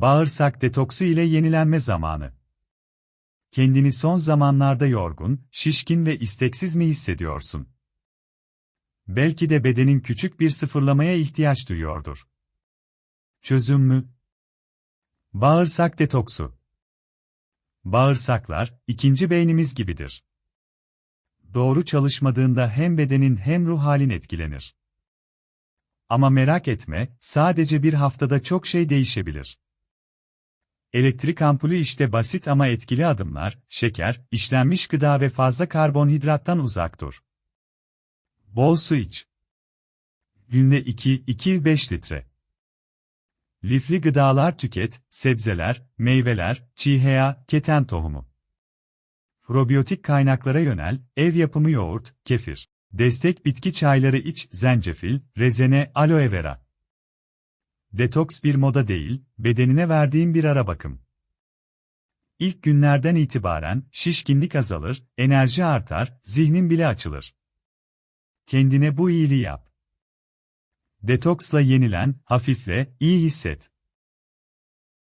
Bağırsak detoksu ile yenilenme zamanı. Kendini son zamanlarda yorgun, şişkin ve isteksiz mi hissediyorsun? Belki de bedenin küçük bir sıfırlamaya ihtiyaç duyuyordur. Çözüm mü? Bağırsak detoksu. Bağırsaklar, ikinci beynimiz gibidir. Doğru çalışmadığında hem bedenin hem ruh halin etkilenir. Ama merak etme, sadece bir haftada çok şey değişebilir. Elektrik ampulü işte basit ama etkili adımlar, şeker, işlenmiş gıda ve fazla karbonhidrattan uzak dur. Bol su iç. Günde 2-2-5 litre. Lifli gıdalar tüket, sebzeler, meyveler, çiğheya, keten tohumu. Probiyotik kaynaklara yönel, ev yapımı yoğurt, kefir. Destek bitki çayları iç, zencefil, rezene, aloe vera. Detoks bir moda değil, bedenine verdiğin bir ara bakım. İlk günlerden itibaren şişkinlik azalır, enerji artar, zihnin bile açılır. Kendine bu iyiliği yap. Detoksla yenilen, hafifle, iyi hisset.